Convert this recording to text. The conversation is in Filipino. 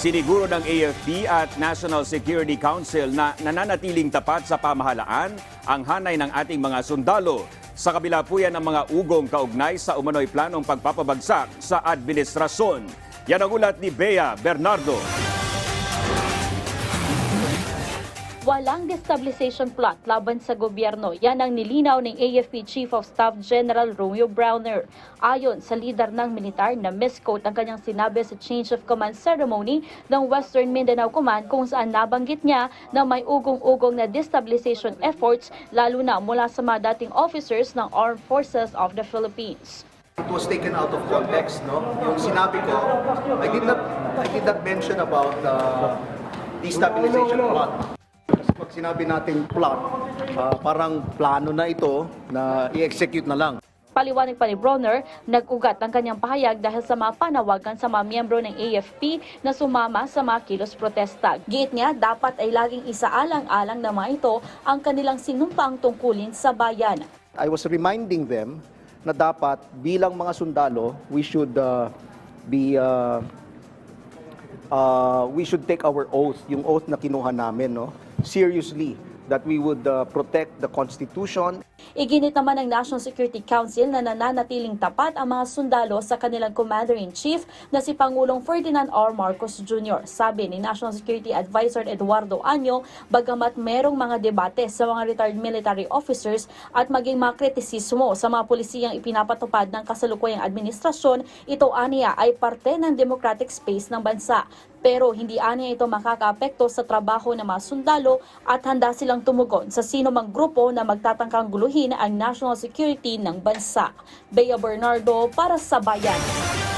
Siniguro ng AFP at National Security Council na nananatiling tapat sa pamahalaan ang hanay ng ating mga sundalo. Sa kabila po yan ang mga ugong kaugnay sa umano'y planong pagpapabagsak sa administrasyon. Yan ang ulat ni Bea Bernardo. Walang destabilization plot laban sa gobyerno. Yan ang nilinaw ng AFP Chief of Staff General Romeo Browner. Ayon sa lider ng militar na misquote ang kanyang sinabi sa change of command ceremony ng Western Mindanao Command kung saan nabanggit niya na may ugong-ugong na destabilization efforts lalo na mula sa mga dating officers ng Armed Forces of the Philippines. It was taken out of context, no? Yung sinabi ko, I did not, I did not mention about uh, destabilization plot. Pag sinabi natin plot, uh, parang plano na ito na i-execute na lang. Paliwanag pa ni Bronner, nag-ugat ang kanyang pahayag dahil sa mga panawagan sa mga miyembro ng AFP na sumama sa mga kilos protesta. Giit niya, dapat ay laging isaalang-alang na mga ito ang kanilang sinumpang tungkulin sa bayan. I was reminding them na dapat bilang mga sundalo, we should uh, be uh, uh, we should take our oath, yung oath na kinuha namin, no? Seriously, that we would uh, protect the Constitution Iginit naman ng National Security Council na nananatiling tapat ang mga sundalo sa kanilang Commander-in-Chief na si Pangulong Ferdinand R. Marcos Jr. Sabi ni National Security Advisor Eduardo Anyo, bagamat merong mga debate sa mga retired military officers at maging mga kritisismo sa mga pulisiyang ipinapatupad ng kasalukuyang administrasyon, ito aniya ay parte ng democratic space ng bansa. Pero hindi aniya ito makakaapekto sa trabaho ng mga sundalo at handa silang tumugon sa sino mang grupo na magtatangkang guluhin ang national security ng bansa. Bea Bernardo para sa Bayan.